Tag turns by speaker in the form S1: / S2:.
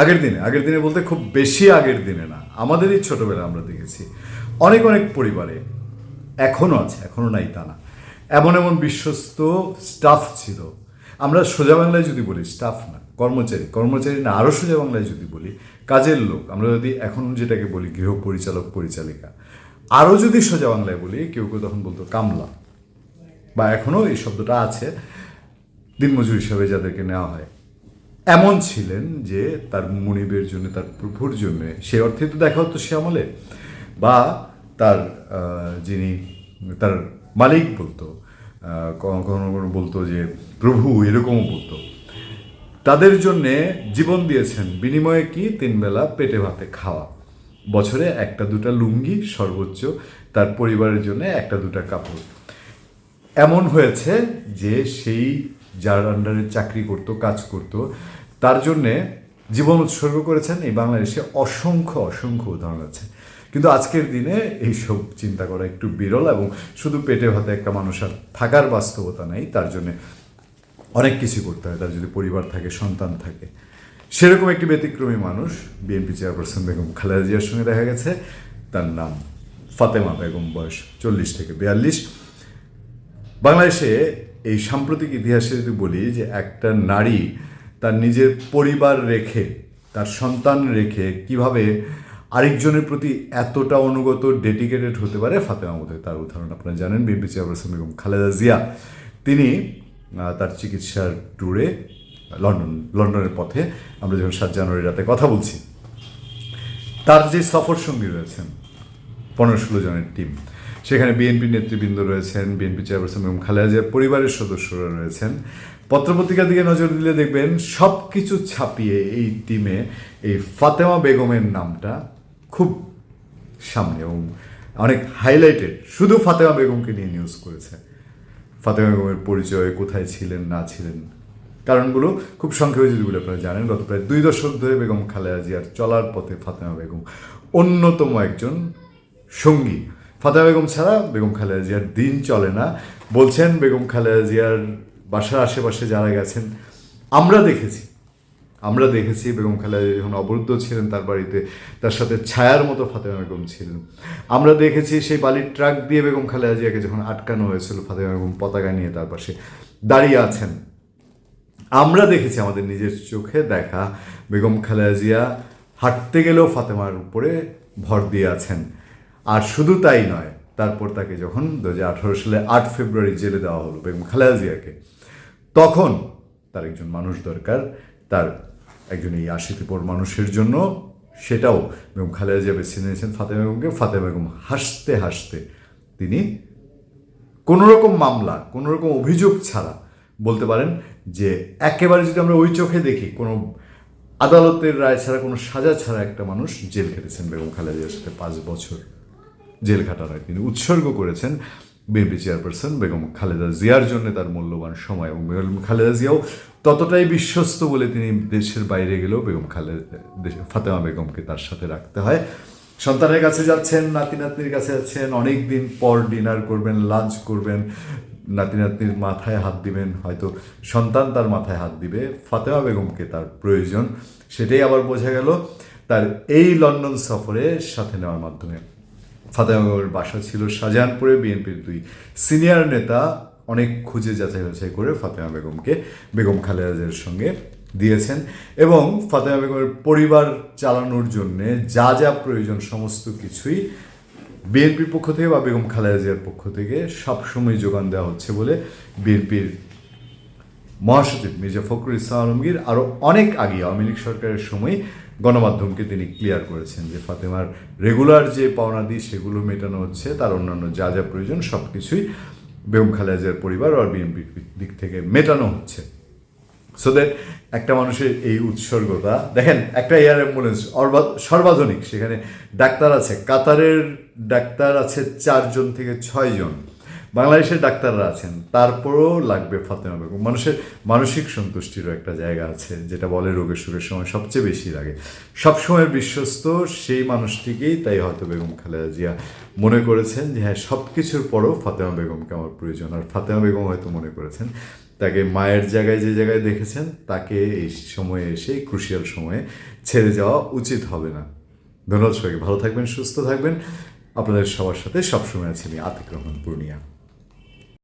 S1: আগের দিনে আগের দিনে বলতে খুব বেশি আগের দিনে না, আমাদেরই ছোটবেলা আমরা দেখেছি। অনেক অনেক পরিবারে এখনও আছে এখনও নাই তা না। এমন এমন বিশ্বস্ত স্টাফ ছিল। আমরা সোজা বাংলায় যদি বলি স্টাফ না, কর্মচারী কর্মচারী না আরও সোজা বাংলায় যদি বলি, কাজের লোক, আমরা যদি এখন যেটাকে বলি গৃহ পরিচালক পরিচালিকা আরও যদি সোজা বাংলায় বলি, কেউ কেউ তখন বলতো কামলা। বা এখনও এই শব্দটা আছে, দিনমজুর হিসাবে যাদেরকে নেওয়া হয়। এমন ছিলেন যে তার মনিবের জন্য, তার প্রভুর জন্য, সে অর্থে তো দেখা হতো সে আমলে, বা তার যিনি তার মালিক বলতো কখনো কখনো বলতো যে প্রভু এরকমও বলতো। তাদের জন্যে জীবন দিয়েছেন, বিনিময়ে কি? তিন বেলা পেটে ভাতে খাওয়া। বছরে একটা দুটা লুঙ্গি সর্বোচ্চ, তার পরিবারের জন্য একটা দুটা কাপড়। এমন হয়েছে যে সেই যার আন্ডারে চাকরি করত, কাজ করত, তার জন্যে জীবন উৎসর্গ করেছেন এই বাংলাদেশে অসংখ্য অসংখ্য উদাহরণ আছে। কিন্তু আজকের দিনে এইসব চিন্তা করা একটু বিরল এবং শুধু পেটে ভাতে একটা মানুষ আর থাকার বাস্তবতা নেই, তার জন্যে অনেক কিছু করতে হয়, তার যদি পরিবার থাকে, সন্তান থাকে। সেরকম একটি ব্যতিক্রমী মানুষ, বিএনপি চেয়ারপারসন বেগম খালেদা জিয়ার সঙ্গে দেখা গেছে, তার নাম ফাতেমা বেগম, বয়স চল্লিশ থেকে বিয়াল্লিশ। বাংলাদেশে এই সাম্প্রতিক ইতিহাসে যদি বলি যে একটা নারী তার নিজের পরিবার রেখে, তার সন্তান রেখে কীভাবে আরেকজনের প্রতি এতটা অনুগত ডেডিকেটেড হতে পারে? ফাতেমা মধ্যে তার উদাহরণ আপনারা জানেন বিএনপি চেয়ারপারসন বেগম খালেদা জিয়া। তিনি তার চিকিৎসার ট্যুরে লন্ডন, লন্ডনের পথে, আমরা যখন সাত জানুয়ারি রাতে কথা বলছি, তার যে সফর সঙ্গী রয়েছেন, পনেরো ষোলো জনের টিম সেখানে বিএনপি নেতৃবৃন্দ রয়েছেন, বিএনপি চেয়ারপারসন এবং খালেদা জিয়ার পরিবারের সদস্যরা রয়েছেন। পত্রপত্রিকার দিকে নজর দিলে দেখবেন সব কিছু ছাপিয়ে এই টিমে এই ফাতেমা বেগমের নামটা খুব সামনে এবং অনেক হাইলাইটেড শুধু ফাতেমা বেগমকে নিয়ে নিউজ করেছে। ফাতেমা বেগমের পরিচয় কোথায় ছিলেন, না ছিলেন? কারণগুলো খুব সংক্ষেপে যদি বলে আপনারা জানেন, গত প্রায় দুই দশক ধরে বেগম খালেদা জিয়ার চলার পথে ফাতেমা বেগম অন্যতম একজন সঙ্গী। ফাতেমা বেগম ছাড়া বেগম খালেদা জিয়ার দিন চলে না। বলছেন বেগম খালেদা জিয়ার বাসার আশেপাশে যারা গেছেন, আমরা দেখেছি। আমরা দেখেছি বেগম খালেদা যখন অবরুদ্ধ ছিলেন তার বাড়িতে, তার সাথে ছায়ার মতো ফাতেমা বেগম ছিলেন। আমরা দেখেছি সেই বালির ট্রাক দিয়ে বেগম খালেদা জিয়াকে যখন আটকানো হয়েছিল, ফাতেমা বেগম পতাকা নিয়ে তার পাশে দাঁড়িয়ে আছেন। আমরা দেখেছি আমাদের নিজের চোখে দেখা বেগম খালেদা জিয়া হাঁটতে গেলেও ফাতেমার উপরে ভর দিয়ে আছেন। আর শুধু তাই নয়, তারপর তাকে যখন দু হাজার আঠারো সালে আট ফেব্রুয়ারি জেলে দেওয়া হলো বেগম খালেদা জিয়াকে, তখন তার একজন মানুষ দরকার, তার একজন এই আশিতে পর মানুষের জন্য সেটাও বেগম খালেদা জিয়া বেছে নিয়েছেন ফাতেমা বেগমকে। ফাতেমা বেগম হাসতে হাসতে তিনি কোনো রকম মামলা কোনো রকম অভিযোগ ছাড়া বলতে পারেন যে একেবারে যদি আমরা ওই চোখে দেখি, কোনো আদালতের রায় ছাড়া, কোনো সাজা ছাড়া একটা মানুষ জেল খেটেছেন বেগম খালেদা জিয়ার সাথে পাঁচ বছর। জেল খাটার হয় তিনি উৎসর্গ করেছেন বিএনপি চেয়ারপারসন বেগম খালেদা জিয়ার জন্য তার মূল্যবান সময়। এবং বেগম খালেদা জিয়াও ততটাই বিশ্বস্ত বলে তিনি দেশের বাইরে গেলেও বেগম খালেদা ফাতেমা বেগমকে তার সাথে রাখতে হয়। সন্তানের কাছে যাচ্ছেন নাতি নাতনির কাছে যাচ্ছেন অনেক দিন পর ডিনার করবেন, লাঞ্চ করবেন। নাতি নাতনির মাথায় হাত দিবেন, হয়তো সন্তান তার মাথায় হাত দিবে। ফাতেমা বেগমকে তার প্রয়োজন, সেটাই আবার বোঝা গেল। তার এই লন্ডন সফরে সাথে নেওয়ার মাধ্যমে ফাতেমা বেগমের বাসা ছিল শাহজাহানপুরে বিএনপির দুই সিনিয়র নেতা। অনেক খুঁজে যাচাই বাছাই করে ফাতেমা বেগমকে বেগম খালেদা জিয়ার সঙ্গে দিয়েছেন এবং ফাতেমা বেগমের পরিবার চালানোর জন্য যা যা প্রয়োজন সমস্ত কিছুই বিএনপির পক্ষ থেকে বা বেগম খালেদা জিয়ার পক্ষ থেকে সবসময় যোগান দেওয়া হচ্ছে বলে বিএনপির মহাসচিব মির্জা ফখরুল ইসলাম আলমগীর আরও অনেক আগে আওয়ামী লীগ সরকারের সময় গণমাধ্যমকে তিনি ক্লিয়ার করেছেন যে ফাতেমার রেগুলার যে পাওনাদি সেগুলো মেটানো হচ্ছে, তার অন্যান্য যা যা প্রয়োজন সব কিছুই বেগম খালেদা জিয়ার পরিবার আর বিএনপির দিক থেকে মেটানো হচ্ছে। সো দ্যাট একটা মানুষের এই উৎসর্গতা, দেখেন, একটা এয়ার অ্যাম্বুলেন্স সর্বাধুনিক, সেখানে ডাক্তার আছে, কাতারের ডাক্তার আছে চারজন থেকে ছয়জন। বাংলাদেশের ডাক্তাররা আছেন, তারপরেও লাগবে ফাতেমা বেগম। মানুষের মানসিক সন্তুষ্টিরও একটা জায়গা আছে, যেটা বলে রোগের সুখের সময় সবচেয়ে বেশি লাগে। সবসময়ের বিশ্বস্ত সেই মানুষটিকেই তাই হয়তো বেগম খালেদা জিয়া মনে করেছেন যে হ্যাঁ সব কিছুর পরও ফাতেমা বেগমকে আমার প্রয়োজন। আর ফাতেমা বেগম হয়তো মনে করেছেন, তাকে মায়ের জায়গায় যে জায়গায় দেখেছেন, তাকে এই সময়ে এসে ক্রুশিয়াল সময়ে ছেড়ে যাওয়া উচিত হবে না। ধন্যবাদ সবাইকে, ভালো থাকবেন, সুস্থ থাকবেন। আপনাদের সবার সাথে সবসময় আছি আমি, আতিক রহমান পূর্ণিয়া।